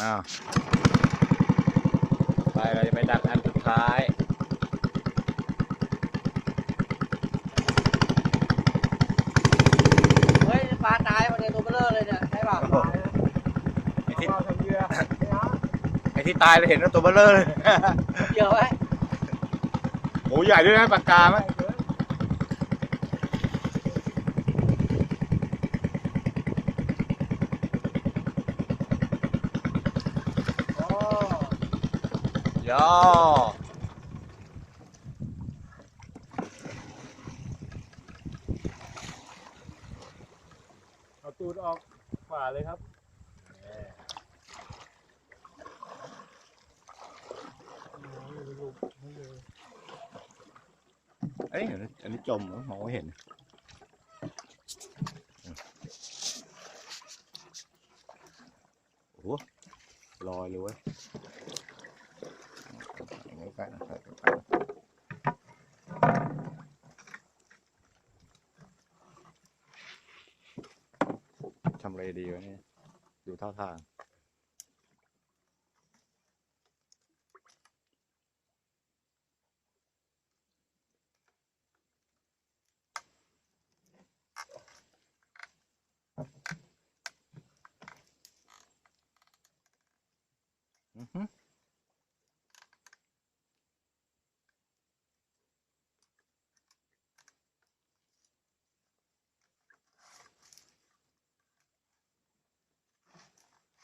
อ้าวไปเราจะไปดักอันสุดท้าย เฮ้ยปลาตายมาเนี่ยตัวเบลอเลยเนี่ยใช่ป่ะไอ้ที่เราทำเหยื่อไม่เอาไอ้ที่ตายเราเห็นว่าตัวเบลเลอร์เลย เยอะไหมโอ้ใหญ่ด้วยนะปากกาไหมได้เกินอ๋ อย่อเอาตูดออกขวาเลยครับโอ้ยลูกนี่เลยเอ้ยอันนี้จมมองไม่เห็นโอ้โหลอยเลยเว้ยอย่างนี้กันนะครับทำ อะไรดีวะเนี่ยดูท่าทางอือฮึ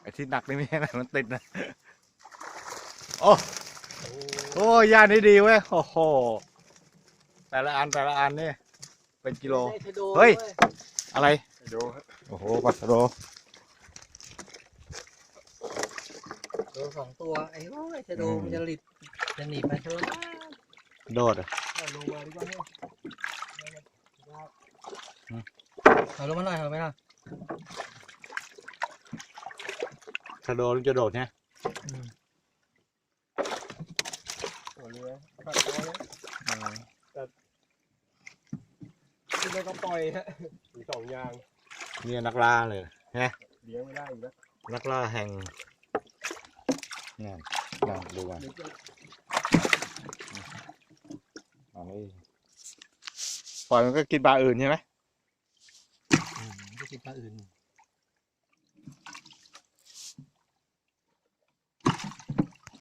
ไอ้ที่หนักนี่ไม่ใช่นะมันติดนะ โอ้โอ้ย่านนี้ดีเว้ย โอ้โห แต่ละอันแต่ละอันนี่ เป็นกิโลไอ้ชะโดเฮ้ยว้อะไรไปดูครับโอ้โหปัสโรโดนสองตัว ไอ้โอ้ยชะโดมันจะหลีบจะหนีบไปเถอะโดดอะเอาลงมาดีกว่าเนี่ยเอาลงมาหน่อยเอาไหมล่ะ ถ้าโดนจะโดดเนี่ยหัวเรือตัดตัวเลยที่เราก็ปล่อยฮะมีสองอย่างนี่นักล่าเลยฮะเลี้ยงไม่ได้อยู่แล้วนักล่าแห่งนี่นั่นดูกันเดี๋ยวจะอันนี้ปล่อยมันก็กินปลาอื่นใช่ไหมจะกินปลาอื่น